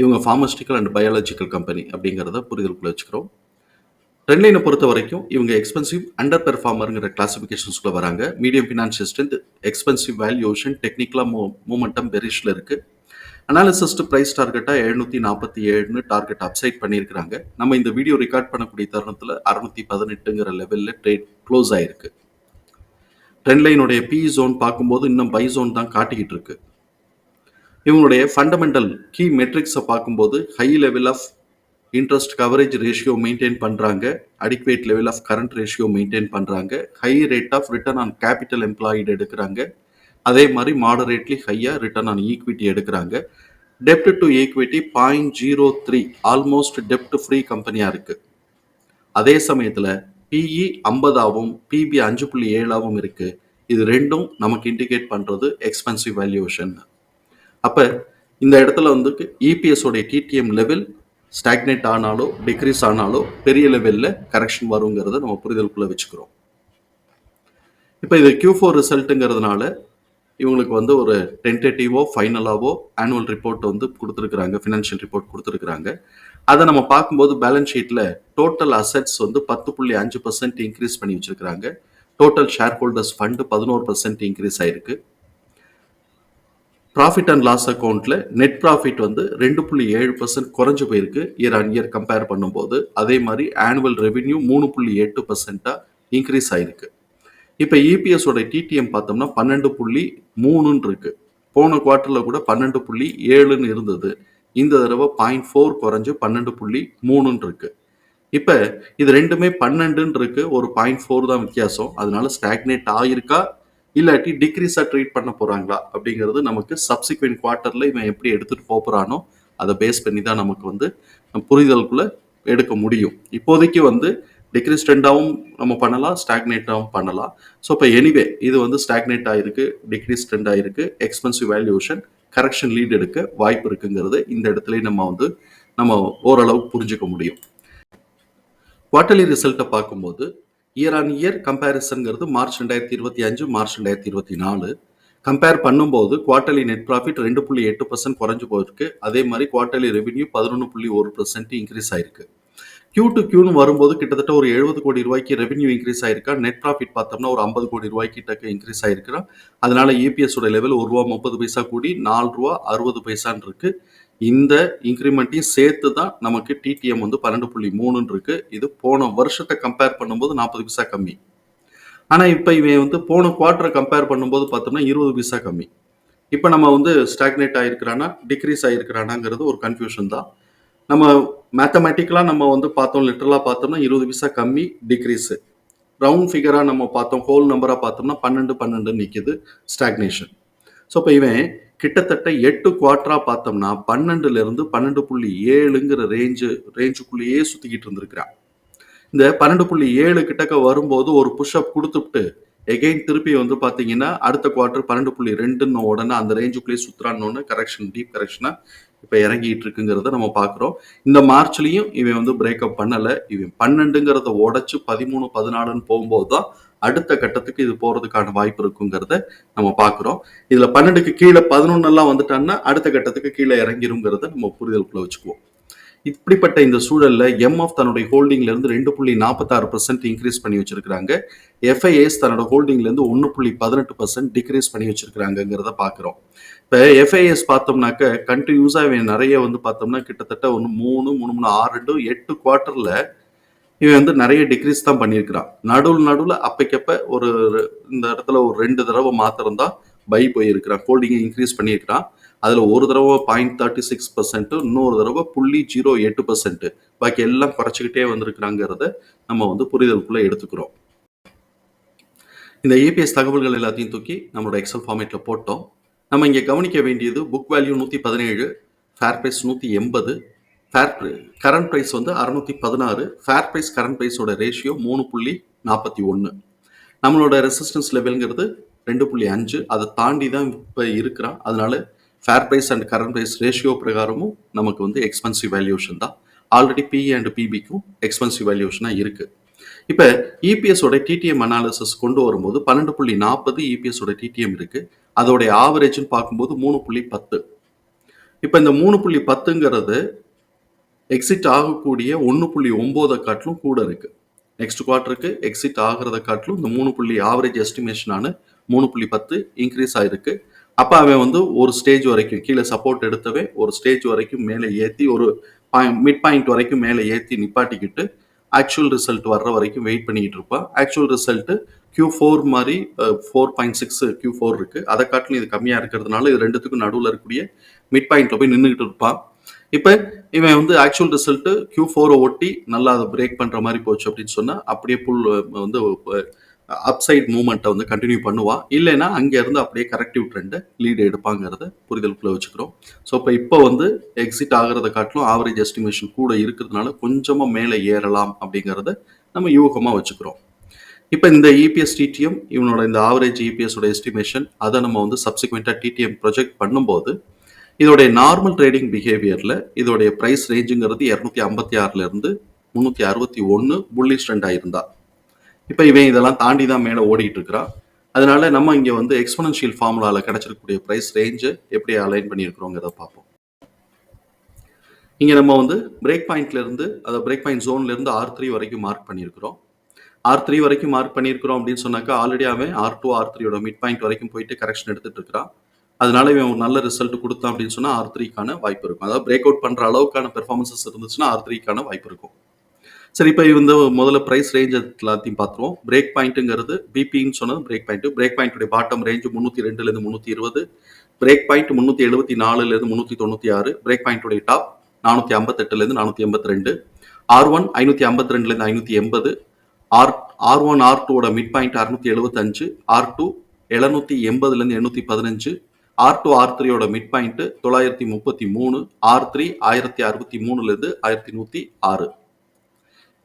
இவங்க pharmaceutical and biological company அப்படிங்கிறத புரிதலுக்குள்ள வச்சுக்கிறோம். ட்ரெண்ட்லைனை பொறுத்த வரைக்கும் இவங்க எக்ஸ்பென்சிவ் அண்டர் பெர்ஃபார்மருங்கிற கிளாசிஃபிகேஷன்ஸ்குள்ள வராங்க medium financial strength expensive valuation டெக்னிக்கலாக மூ மூமெண்டம் பெரிஷில் இருக்குது அனாலிசிஸ்ட் ப்ரைஸ் டார்கெட்டாக எழுநூற்றி நாற்பத்தி ஏழுன்னு டார்கெட் அப்சைட் பண்ணியிருக்கிறாங்க. நம்ம இந்த வீடியோ ரெக்கார்ட் பண்ணக்கூடிய தருணத்தில் அறுநூத்தி பதினெட்டுங்கிற லெவலில் ட்ரேட் க்ளோஸ் ஆயிருக்கு. ட்ரெண்ட் லைனுடைய பி ஜோன் பார்க்கும்போது இன்னும் பை ஜோன் தான் காட்டிக்கிட்டு இருக்கு. இவங்களுடைய ஃபண்டமெண்டல் கீ மெட்ரிக்ஸை பார்க்கும்போது high level of interest coverage ratio maintain பண்ணுறாங்க adequate level of current ratio maintain பண்ணுறாங்க high rate of return on capital employed எடுக்கிறாங்க. அதே மாதிரி மாடரேட்லி ஹையாக ரிட்டர்ன் ஆன் ஈக்விட்டி எடுக்கிறாங்க. டெப்ட் to equity point zero three almost dept free கம்பெனியாக இருக்குது அதே சமயத்தில் பிஇ ஐம்பதாகவும் பிபி அஞ்சு புள்ளி ஏழாவும் இருக்குது இது ரெண்டும் நமக்கு இண்டிகேட் பண்ணுறது எக்ஸ்பென்சிவ் வேல்யூஷன் அப்போ இந்த இடத்துல வந்து இபிஎஸோடைய டிடிஎம் லெவல் ஸ்டாக்னேட் ஆனாலோ டிக்ரீஸ் ஆனாலோ பெரிய லெவலில் கரெக்ஷன் வருங்கிறத நம்ம புரிதலுக்குள்ளே வச்சுக்கிறோம். இப்போ இது கியூ ஃபோர் ரிசல்ட்டுங்கிறதுனால இவங்களுக்கு வந்து ஒரு டென்டேட்டிவோ ஃபைனலாவோ ஆனுவல் ரிப்போர்ட் வந்து கொடுத்துருக்குறாங்க ஃபினான்ஷியல் ரிப்போர்ட் கொடுத்துருக்குறாங்க. அதை நம்ம பார்க்கும்போது பேலன்ஸ் ஷீட்டில் டோட்டல் அசெட்ஸ் வந்து பத்து புள்ளி அஞ்சு பர்சன்ட் இன்க்ரீஸ் பண்ணி வச்சுருக்கிறாங்க. டோட்டல் ஷேர் ஹோல்டர்ஸ் ஃபண்டு பதினோரு பர்சன்ட் இன்க்ரீஸ் ஆயிருக்கு. ப்ராஃபிட் அண்ட் லாஸ் அக்கௌண்ட்டில் நெட் ப்ராஃபிட் வந்து ரெண்டு புள்ளி ஏழு பர்சன்ட் குறைஞ்சு போயிருக்கு இயர் அண்ட் இயர் கம்பேர் பண்ணும்போது. அதே மாதிரி ஆனுவல் ரெவென்யூ மூணு புள்ளி எட்டு பர்சன்ட்டாக இன்க்ரீஸ் ஆயிருக்கு. இப்போ இபிஎஸோட டிடிஎம் பார்த்தோம்னா பன்னெண்டு புள்ளி மூணுன்னு இருக்கு. போன குவார்ட்டரில் கூட பன்னெண்டு புள்ளி ஏழுன்னு இருந்தது. இந்த தடவை பாயிண்ட் ஃபோர் குறைஞ்சு பன்னெண்டு புள்ளி மூணுன்னு இருக்கு. இப்போ இது ரெண்டுமே பன்னெண்டுன்னு இருக்கு. ஒரு பாயிண்ட் ஃபோர் தான் வித்தியாசம். அதனால ஸ்டாக்னேட் ஆகிருக்கா இல்லாட்டி டிக்ரீஸாக ட்ரீட் பண்ண போகிறாங்களா அப்படிங்கிறது நமக்கு சப்சிக்வெண்ட் குவார்ட்டரில் இவன் எப்படி எடுத்துகிட்டு போகிறானோ அதை பேஸ் பண்ணி தான் நமக்கு வந்து புரிதலுக்குள்ளே எடுக்க முடியும். இப்போதைக்கு வந்து டிக்ரீஸ் ட்ரெண்டாகவும் நம்ம பண்ணலாம் ஸ்டாக்னேட்டாகவும் பண்ணலாம். ஸோ இப்போ எனிவே இது வந்து ஸ்டாக்னேட் ஆகிருக்கு டிக்ரீஸ் ட்ரெண்ட் ஆகிருக்கு எக்ஸ்பென்சிவ் வேல்யூஷன் கரெக்ஷன் லீட் எடுக்க வாய்ப்பு இருக்குங்கிறது இந்த இடத்துல நம்ம வந்து நம்ம ஓரளவு புரிஞ்சுக்க முடியும். குவார்டர்லி ரிசல்ட்டை பார்க்கும்போது இயர் ஆன் இயர் கம்பேரிசன்ங்கிறது மார்ச் ரெண்டாயிரத்தி இருபத்தி அஞ்சு மார்ச் ரெண்டாயிரத்தி இருபத்தி நாலு. கம்பேர் பண்ணும்போது குவார்டர்லி நெட் ப்ராஃபிட் ரெண்டு புள்ளி எட்டு பர்சன்ட் குறைஞ்சு போயிருக்கு. அதே மாதிரி குவார்டர்லி ரெவென்யூ பதினொன்று புள்ளி ஒரு பர்சன்ட் இன்க்ரீஸ் ஆயிருக்கு. கியூ டு கியூன்னு வரும்போது கிட்டத்தட்ட ஒரு எழுபது கோடி ரூபாய்க்கு ரெவென்யூ இன்க்ரீஸ் ஆயிருக்கா? நெட் ப்ராஃபிட் பார்த்தோம்னா ஒரு ஐம்பது கோடி ரூபாய்க்கு டக்கு இன்க்ரீஸ் ஆயிருக்கிறோம் அதனால EPS உடைய லெவல் ஒரு ரூபா முப்பது பைசா கூடி நாலு ரூபா அறுபது பைசான் இருக்கு. இந்த இன்க்ரிமெண்ட்டையும் சேர்த்து தான் நமக்கு டிடிஎம் வந்து பன்னெண்டு புள்ளி மூணுன்னு இருக்கு இது போன வருஷத்தை கம்பேர் பண்ணும்போது நாற்பது பைசா கம்மி. ஆனால் இப்போ இவன் வந்து போன குவார்ட்டரை கம்பேர் பண்ணும்போது பார்த்தோம்னா இருபது பைசா கம்மி. இப்போ நம்ம வந்து ஸ்டாக்னேட் ஆகிருக்கிறானா டிக்ரீஸ் ஆகிருக்கிறானாங்கிறது ஒரு கன்ஃபியூஷன் தான். நம்ம மேத்தமேட்டிக்கலாக நம்ம வந்து பார்த்தோம் லிட்டரலாக பார்த்தோம்னா இருபது பைசா கம்மி டிக்ரீஸு ரவுண்ட் ஃபிகராக நம்ம பார்த்தோம் ஹோல் நம்பராக பார்த்தோம்னா பன்னெண்டு பன்னெண்டு நிற்கிது ஸ்டாக்னேஷன் ஸோ இப்போ இவன் கிட்டத்தட்ட எட்டு குவார்டரா பார்த்தோம்னா பன்னெண்டுல இருந்து பன்னெண்டு புள்ளி ஏழுங்கிற ரேஞ்சு ரேஞ்சுக்குள்ளேயே சுத்திக்கிட்டு இருந்திருக்கிறான். இந்த பன்னெண்டு புள்ளி ஏழு கிட்டக்க வரும்போது ஒரு புஷ்அப் கொடுத்துட்டு எகைன் திருப்பி வந்து பார்த்தீங்கன்னா அடுத்த குவார்டர் பன்னெண்டு புள்ளி ரெண்டுன்னு உடனே அந்த ரேஞ்சுக்குள்ளேயே சுத்துறான்னு கரெக்ஷன் டீப் கரெக்ஷனா இப்போ இறங்கிட்டு இருக்குங்கிறத நம்ம பார்க்குறோம். இந்த மார்ச்லேயும் இவன் வந்து பிரேக்கப் பண்ணலை. இவன் பன்னெண்டுங்கிறத உடச்சி பதிமூணு பதினாலுன்னு போகும்போது தான் அடுத்த கட்டத்துக்கு இது போறதுக்கான வாய்ப்பு இருக்குங்கிறத நம்ம பார்க்குறோம் இதுல பன்னெண்டுக்கு கீழே பதினொன்னு எல்லாம் வந்துட்டான்னா அடுத்த கட்டத்துக்கு கீழே இறங்கிருங்கிறத நம்ம புரிதலுக்குள்ள வச்சுக்குவோம். இப்படிப்பட்ட இந்த சூழல்ல எம்எஃப் தன்னுடைய ஹோல்டிங்ல இருந்து ரெண்டு புள்ளி நாற்பத்தாறு பர்சன்ட் இன்க்ரீஸ் பண்ணி வச்சிருக்கிறாங்க. எஃப்ஐஎஸ் தன்னோட ஹோல்டிங்ல இருந்து ஒன்று புள்ளி பதினெட்டு பர்சன்ட் டிக்ரீஸ் பண்ணி வச்சிருக்கிறாங்கிறத பார்க்குறோம் இப்போ எஃப்ஐஎஸ் பார்த்தோம்னாக்க கண்டினியூஸாக நிறைய வந்து பார்த்தோம்னா கிட்டத்தட்ட ஒன்று மூணு மூணு மூணு ஆறு ரெண்டு எட்டு குவார்ட்டர்ல இவன் வந்து நிறைய டிக்ரீஸ் தான் பண்ணியிருக்கிறான். நடுவில் நடுவில் அப்பைக்கப்ப ஒரு இந்த இடத்துல ஒரு ரெண்டு தடவை மாத்திரம் தான் பை போயிருக்கிறான். ஹோல்டிங்கை இன்க்ரீஸ் பண்ணியிருக்கிறான். அதில் ஒரு தடவை பாயிண்ட் தேர்ட்டி சிக்ஸ் பர்சன்ட்டு இன்னொரு தடவை புள்ளி ஜீரோ எட்டு பர்சன்ட் பாக்கி எல்லாம் குறைச்சிக்கிட்டே வந்திருக்கிறாங்கிறத நம்ம வந்து புரிதலுக்குள்ளே எடுத்துக்கிறோம். இந்த ஏபிஎஸ் தகவல்கள் எல்லாத்தையும் தூக்கி நம்மளோட எக்ஸல் ஃபார்மேட்டில் போட்டோம். நம்ம இங்கே கவனிக்க வேண்டியது புக் வேல்யூ நூற்றி பதினேழு ஃபேர் ப்ரைஸ் நூற்றி எண்பது ஃபேர் கரண்ட் ப்ரைஸ் வந்து அறநூற்றி பதினாறு. ஃபேர் ப்ரைஸ் கரண்ட் ப்ரைஸோட ரேஷியோ மூணு புள்ளி நாற்பத்தி ஒன்று நம்மளோட ரெசிஸ்டன்ஸ் லெவலுங்கிறது ரெண்டு புள்ளி அஞ்சு. அதை தாண்டி தான் இப்போ இருக்கிறான் அதனால fair price and current price ratio பிரகாரமும் நமக்கு வந்து எக்ஸ்பென்சிவ் வேல்யூஷன் தான். ஆல்ரெடி பிஇ அண்ட் பிபிக்கும் எக்ஸ்பென்சிவ் வேல்யூஷனாக இருக்குது இப்போ இபிஎஸோட டிடிஎம் அனாலிசிஸ் கொண்டு வரும்போது பன்னெண்டு புள்ளி நாற்பது இபிஎஸோட டிடிஎம் இருக்குது அதோடைய ஆவரேஜ்னு பார்க்கும்போது மூணு புள்ளி பத்து. இப்போ இந்த மூணு புள்ளி பத்துங்கிறது எக்ஸிட் ஆகக்கூடிய ஒன்று புள்ளி ஒம்போதை காட்டிலும் கூட இருக்குது நெக்ஸ்ட் குவார்ட்டருக்கு எக்ஸிட் ஆகிறத காட்டிலும் இந்த மூணு புள்ளி ஆவரேஜ் எஸ்டிமேஷனான மூணு புள்ளி பத்து இன்க்ரீஸ் ஆயிருக்கு. அப்போ அவன் வந்து ஒரு ஸ்டேஜ் வரைக்கும் கீழே சப்போர்ட் எடுத்தவே ஒரு ஸ்டேஜ் வரைக்கும் மேலே ஏற்றி ஒரு மிட் பாயிண்ட் வரைக்கும் மேலே ஏற்றி நிப்பாட்டிக்கிட்டு ஆக்சுவல் ரிசல்ட் வர்ற வரைக்கும் வெயிட் பண்ணிக்கிட்டு இருப்பான் ஆக்சுவல் ரிசல்ட்டு கியூ ஃபோர் மாதிரி four point six Q four இருக்குது அதை காட்டிலும் இது கம்மியாக இருக்கிறதுனால இது ரெண்டுத்துக்கும் நடுவில் இருக்கக்கூடிய மிட் பாயிண்ட்டில் போய் நின்றுக்கிட்டு இருப்பான் இப்போ இவன் வந்து ஆக்சுவல் ரிசல்ட்டு கியூ ஃபோரை ஒட்டி நல்லா அதை பிரேக் பண்ணுற மாதிரி போச்சு அப்படின்னு சொன்னால் அப்படியே புல் வந்து அப்சைட் மூமெண்ட்டை வந்து கண்டினியூ பண்ணுவான். இல்லைன்னா அங்கேருந்து அப்படியே கரெக்டிவ் ட்ரெண்டை லீடு எடுப்பாங்கிறத புரிதலுக்குள்ளே வச்சுக்கிறோம். ஸோ இப்போ இப்போ வந்து எக்ஸிட் ஆகிறத காட்டிலும் ஆவரேஜ் எஸ்டிமேஷன் கூட இருக்கிறதுனால கொஞ்சமாக மேலே ஏறலாம் அப்படிங்கிறத நம்ம யூகமாக வச்சுக்கிறோம். இப்போ இந்த இபிஎஸ் டிடிஎம் இவனோட இந்த ஆவரேஜ் இபிஎஸோட எஸ்டிமேஷன் அதை நம்ம வந்து சப்சிக்வெண்ட்டாக டிடிஎம் ப்ரொஜெக்ட் பண்ணும்போது இதோடைய நார்மல் ட்ரேடிங் பிஹேவியரில் இதோடைய ப்ரைஸ் ரேஞ்சுங்கிறது இரநூத்தி ஐம்பத்தி ஆறுலேருந்து முந்நூற்றி அறுபத்தி ஒன்று புல்லிஷ் ட்ரெண்ட் ஆயிருந்தா. இப்போ இவன் இதெல்லாம் தாண்டி தான் மேலே ஓடிட்டு இருக்கிறான் அதனால நம்ம இங்கே வந்து எக்ஸ்பனன்ஷியல் ஃபார்முலாவில் கிடைச்சிருக்கக்கூடிய ப்ரைஸ் ரேஞ்சு எப்படி அலைன் பண்ணியிருக்கிறோங்கிறத பார்ப்போம். இங்கே நம்ம வந்து பிரேக் பாயிண்ட்ல இருந்து அதை பிரேக் பாயிண்ட் ஜோன்ல இருந்து ஆர் த்ரீ வரைக்கும் மார்க் பண்ணியிருக்கிறோம். ஆர் த்ரீ வரைக்கும் மார்க் பண்ணியிருக்கிறோம் அப்படின்னு சொன்னாக்கா ஆல்ரெடி அவன் ஆர் டூ ஆர் த்ரீயோட மிட் பாயிண்ட் வரைக்கும் போயிட்டு கரெக்ஷன் எடுத்துட்டு இருக்கிறான் அதனால இவன் ஒரு நல்ல ரிசல்ட் கொடுத்தான் அப்படின்னு சொன்னால் ஆர் த்ரீக்கான வாய்ப்பு இருக்கும். அதாவது பிரேக் அவுட் பண்ணுற அளவுக்கான பெர்ஃபார்மன்சஸ் இருந்துச்சுன்னா ஆர் த்ரீக்கான வாய்ப்பு இருக்கும். சரி இப்போ இந்த முதல்ல ப்ரைஸ் ரேஞ்ச் எல்லாத்தையும் பார்த்துருவோம். பிரேக் பாயிண்ட்டுங்கிறது பிபின்னு சொன்னது பிரேக் பாயிண்ட் பிரேக் பாயிண்ட்டுடைய பாட்டம் ரேஞ்ச் முந்நூற்றி ரெண்டுலேருந்து முந்நூற்றி இருபது. பிரேக் பாயிண்ட் முந்நூற்றி எழுபத்தி நாலுலேருந்து முந்நூற்றி தொண்ணூற்றி ஆறு. பிரேக் பாயிண்ட்டுடைய டாப் நானூற்றி ஐம்பத்தெட்டுலேருந்து நானூற்றி எண்பத்தி ரெண்டு. ஆர் ஒன் ஐநூற்றி ஐம்பத்தி ரெண்டுலேருந்து ஐநூற்றி எண்பது. ஆர் ஆர் ஒன் ஆர் டூவோட மிட் பாயிண்ட் அறுநூற்றி எழுபத்தஞ்சு ஆர் டூ எழுநூற்றி எண்பதுலேருந்து எண்ணூற்றி பதினஞ்சு. ஆர் டூ ஆர் த்ரீயோட மிட் பாயிண்ட்டு தொள்ளாயிரத்தி முப்பத்தி மூணு ஆர் த்ரீ ஆயிரத்தி அறுபத்தி மூணுலேருந்து ஆயிரத்தி நூற்றி ஆறு.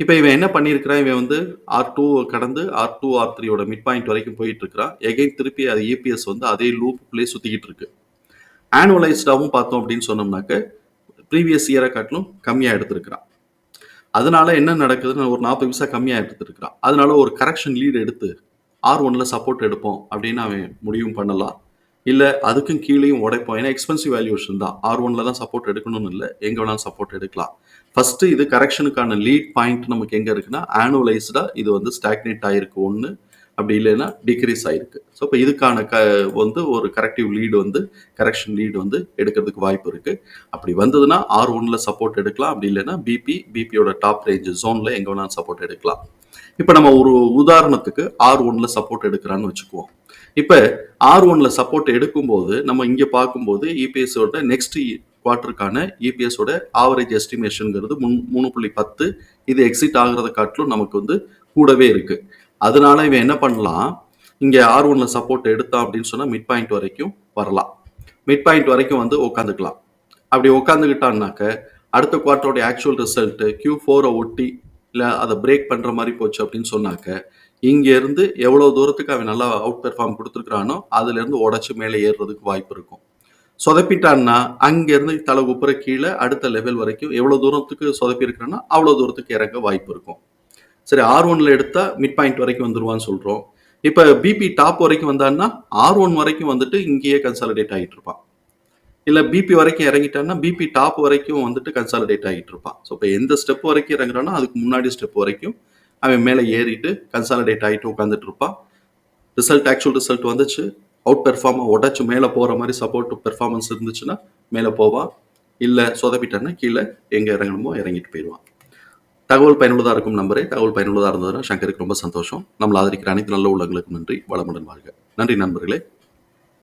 இப்போ இவன் என்ன பண்ணியிருக்கிறான்? இவன் வந்து ஆர் டூ கடந்து ஆர் டூ ஆர் த்ரீயோட மிட் பாயிண்ட் வரைக்கும் போயிட்டு இருக்கிறான். எகைன் திருப்பி அது ஏபிஎஸ் வந்து அதே லூப்புக்குள்ளே சுற்றிக்கிட்டு இருக்கு. ஆனுவலைஸ்டாகவும் பார்த்தோம் அப்படின்னு சொன்னோம்னாக்க ப்ரீவியஸ் இயரை காட்டிலும் கம்மியாக எடுத்திருக்கிறான். அதனால என்ன நடக்குதுன்னு ஒரு நாற்பது பைசா கம்மியாக எடுத்துருக்கிறான். அதனால ஒரு கரெக்ஷன் லீடு எடுத்து ஆர் ஒன்ல சப்போர்ட் எடுப்போம் அப்படின்னு அவன் முடிவும் பண்ணலாம். இல்லை அதுக்கும் கீழேயும் உடைப்போம். ஏன்னா எக்ஸ்பென்சிவ் வேல்யூஷன் தான். ஆர் ஒன்ல தான் சப்போர்ட் எடுக்கணும்னு இல்லை. எங்கே வேணாலும் சப்போர்ட் எடுக்கலாம். ஃபர்ஸ்ட் இது கரெக்ஷனுக்கான லீட் பாயிண்ட் நமக்கு எங்கே இருக்குன்னா ஆனுவலைஸ்டா இது வந்து ஸ்டாக்னேட் ஆயிருக்கு. ஒன்று அப்படி இல்லைன்னா டிக்ரீஸ் ஆயிருக்கு. ஸோ இப்போ இதுக்கான க வந்து ஒரு கரெக்டிவ் லீடு வந்து கரெக்ஷன் லீடு வந்து எடுக்கிறதுக்கு வாய்ப்பு இருக்கு. அப்படி வந்ததுன்னா ஆர் ஒன்ல சப்போர்ட் எடுக்கலாம். அப்படி இல்லைன்னா பிபி பிபியோட டாப் ரேஞ்ச் ஜோன்ல எங்கே வேணாலும் சப்போர்ட் எடுக்கலாம். இப்போ நம்ம ஒரு உதாரணத்துக்கு ஆர் ஒன்ல சப்போர்ட் எடுக்கிறான்னு வச்சுக்குவோம். இப்போ ஆர் ஒன்ல சப்போர்ட் எடுக்கும்போது நம்ம இங்க பார்க்கும்போது இபிஎஸோட நெக்ஸ்ட் குவார்ட்டருக்கான இபிஎஸோட ஆவரேஜ் எஸ்டிமேஷனுங்கிறது முன் மூணு புள்ளி பத்து. இது எக்ஸிட் ஆகுறத காட்டிலும் நமக்கு வந்து கூடவே இருக்கு. அதனால இவன் என்ன பண்ணலாம்? இங்க ஆர் ஒன்ல சப்போர்ட் எடுத்தான் அப்படின்னு சொன்னா மிட் பாயிண்ட் வரைக்கும் வரலாம். மிட் பாயிண்ட் வரைக்கும் வந்து உட்காந்துக்கலாம் அப்படி உட்காந்துக்கிட்டான்னாக்க அடுத்த குவார்ட்டரோட ஆக்சுவல் ரிசல்ட் கியூ ஃபோரை ஒட்டி இல்லை அதை பிரேக் பண்ணுற மாதிரி போச்சு அப்படின்னு சொன்னாக்க இங்கேருந்து எவ்வளோ தூரத்துக்கு அவன் நல்லா அவுட் பெர்ஃபார்ம் கொடுத்துருக்குறானோ அதுலேருந்து உடச்சி மேலே ஏறுறதுக்கு வாய்ப்பு இருக்கும். சொதப்பிட்டான்னா அங்கேருந்து தலை குப்புற கீழே அடுத்த லெவல் வரைக்கும் எவ்வளோ தூரத்துக்கு சொதப்பி இருக்கிறான்னா அவ்வளோ தூரத்துக்கு இறங்க வாய்ப்பு இருக்கும். சரி ஆர் ஒன்ல எடுத்தா மிட் பாயிண்ட் வரைக்கும் வந்துருவான்னு சொல்றோம். இப்போ பிபி டாப் வரைக்கும் வந்தான்னா ஆர் ஒன் வரைக்கும் வந்துட்டு இங்கேயே கன்சாலிடேட் ஆகிட்டு இருப்பான். இல்லை பிபி வரைக்கும் இறங்கிட்டான்னா பிபி டாப் வரைக்கும் வந்துட்டு கன்சாலிடேட் ஆகிட்டு இருப்பான். ஸோ இப்போ எந்த ஸ்டெப் வரைக்கும் இறங்குறானோ அதுக்கு முன்னாடி ஸ்டெப் வரைக்கும் அவன் மேலே ஏறிட்டு கன்சாலிடேட் ஆகிட்டு உட்காந்துட்டு இருப்பான். ரிசல்ட் ஆக்சுவல் ரிசல்ட் வந்துச்சு. அவுட் பெர்ஃபார்மாக உடச்சு மேலே போகிற மாதிரி சப்போர்ட் பெர்ஃபார்மன்ஸ் இருந்துச்சுன்னா மேலே போவான். இல்லை சொதப்பிட்டான்னா கீழே எங்கே இறங்கணுமோ இறங்கிட்டு போயிடுவான். தகவல் பயனுள்ளதாக இருக்கும் நம்பரே தகவல் பயனுள்ளதாக இருந்ததுன்னா சங்கருக்கு ரொம்ப சந்தோஷம். நம்மளை ஆதரிக்கிற அனைத்து நல்ல உள்ளங்களுக்கும் நன்றி. வளமுடன் வாழ்க. நன்றி நண்பர்களே.